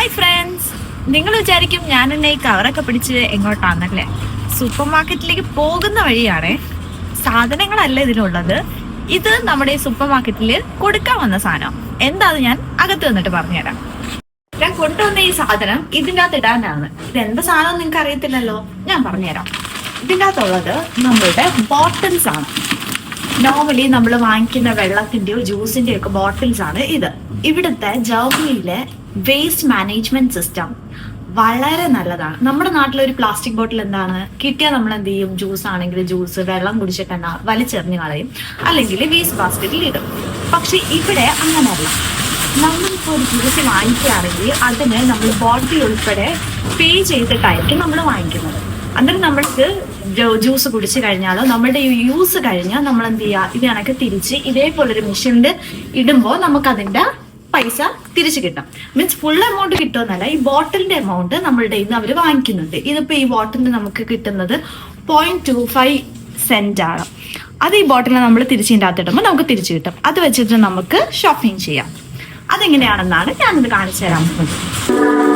Hi friends നിങ്ങൾ വിചാരിക്കും ഞാൻ എന്നെ ഈ കവറൊക്കെ പിടിച്ച് എങ്ങോട്ടാന്നല്ലേ? സൂപ്പർ മാർക്കറ്റിലേക്ക് പോകുന്ന വഴിയാണേ. സാധനങ്ങളല്ല ഇതിലുള്ളത്. ഇത് നമ്മുടെ സൂപ്പർ മാർക്കറ്റിൽ കൊടുക്കാൻ വന്ന സാധനം. എന്താന്ന് ഞാൻ അകത്ത് വന്നിട്ട് പറഞ്ഞുതരാം. ഞാൻ കൊണ്ടുവന്ന ഈ സാധനം ഇതിന്റെ അകത്ത് ഇടാനാണ്. ഇത് എന്താ സാധനം നിങ്ങൾക്ക് അറിയത്തില്ലല്ലോ ഞാൻ പറഞ്ഞുതരാം. ഇതിന്റെ അകത്തുള്ളത് നമ്മളുടെ ബോട്ടിൽസ് ആണ്. നോർമലി നമ്മൾ വാങ്ങിക്കുന്ന വെള്ളത്തിന്റെയോ ജ്യൂസിന്റെയോ ഒക്കെ ബോട്ടിൽസ് ആണ് ഇത്. ഇവിടുത്തെ ജർമ്മനിയിലെ വേസ്റ്റ് മാനേജ്മെന്റ് സിസ്റ്റം വളരെ നല്ലതാണ്. നമ്മുടെ നാട്ടിലെ ഒരു പ്ലാസ്റ്റിക് ബോട്ടിൽ എന്താണ്? കിട്ടിയാൽ നമ്മൾ എന്ത് ചെയ്യും? ജ്യൂസ് ആണെങ്കിൽ ജ്യൂസ് വെള്ളം കുടിച്ചിട്ട് വലിച്ചെറിഞ്ഞ് കളയും. അല്ലെങ്കിൽ വേസ്റ്റ് ബാസ്ക്കറ്റിൽ ഇടും. പക്ഷെ ഇവിടെ അങ്ങനല്ല. നമ്മളിപ്പോൾ ഒരു ജ്യൂസ് വാങ്ങിക്കുകയാണെങ്കിൽ അതിന് നമ്മൾ ബോട്ടിൽ ഉൾപ്പെടെ പേ ചെയ്തിട്ടായിരിക്കും നമ്മൾ വാങ്ങിക്കുന്നത്. എന്നിട്ട് നമ്മൾക്ക് ജ്യൂസ് കുടിച്ചു കഴിഞ്ഞാലോ നമ്മളുടെ ഈ യൂസ് കഴിഞ്ഞാൽ നമ്മൾ എന്ത് ചെയ്യുക ഇത് കണക്ക് തിരിച്ച് ഇതേപോലൊരു മെഷീനിൽ ഇടുമ്പോൾ നമുക്ക് അതിന്റെ പൈസ തിരിച്ചു കിട്ടും. മീൻസ് ഫുൾ എമൗണ്ട് കിട്ടുമെന്നല്ല ഈ ബോട്ടിലിന്റെ എമൗണ്ട് നമ്മളുടെ ഇന്ന് അവർ വാങ്ങിക്കുന്നുണ്ട്. ഇതിപ്പോൾ ഈ ബോട്ടിലിന് നമുക്ക് കിട്ടുന്നത് പോയിന്റ് ടു ഫൈവ് സെന്റ് ആണ്. അത് ഈ ബോട്ടിലിനെ നമ്മൾ തിരിച്ചിന്റെ അകത്തിടുമ്പോൾ നമുക്ക് തിരിച്ചു കിട്ടും. അത് വെച്ചിട്ട് നമുക്ക് ഷോപ്പിംഗ് ചെയ്യാം. അതെങ്ങനെയാണെന്നാണ് ഞാനിത് കാണിച്ചു തരാൻ പോകുന്നത്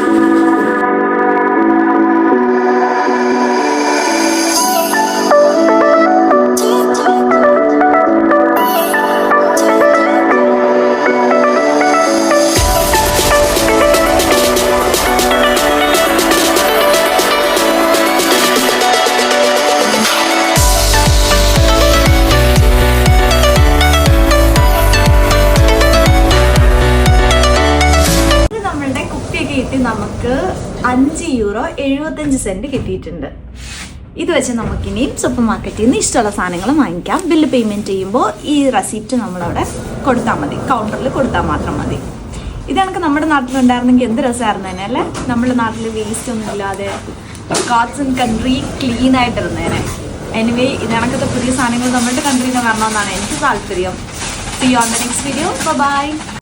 ഇട്ട് നമുക്ക് അഞ്ച് യൂറോ എഴുപത്തഞ്ച് സെന്റ് കിട്ടിയിട്ടുണ്ട്. ഇത് വെച്ച് നമുക്കിനിയും സൂപ്പർ മാർക്കറ്റിൽ നിന്ന് ഇഷ്ടമുള്ള സാധനങ്ങൾ വാങ്ങിക്കാം. ബില്ല് പേയ്മെന്റ് ചെയ്യുമ്പോൾ ഈ റെസിപ്റ്റ് നമ്മളവിടെ കൊടുത്താൽ മതി. കൗണ്ടറിൽ കൊടുത്താൽ മാത്രം മതി. ഇത് കണക്ക് നമ്മുടെ നാട്ടിലുണ്ടായിരുന്നെങ്കിൽ എന്ത് രസമായിരുന്നു തന്നെ അല്ലേ? നമ്മുടെ നാട്ടിൽ വേസ്റ്റ് ഒന്നും ഇല്ലാതെ കാർസ് ആൻഡ് കൺട്രി ക്ലീൻ ആയിട്ടിരുന്നേനെ എനിവേ ഇതണക്കത്തെ പുതിയ സാധനങ്ങൾ നമ്മുടെ കൺട്രിയിൽ നിന്ന് വരണമെന്നാണ് എനിക്ക് താല്പര്യം. See on the next video bye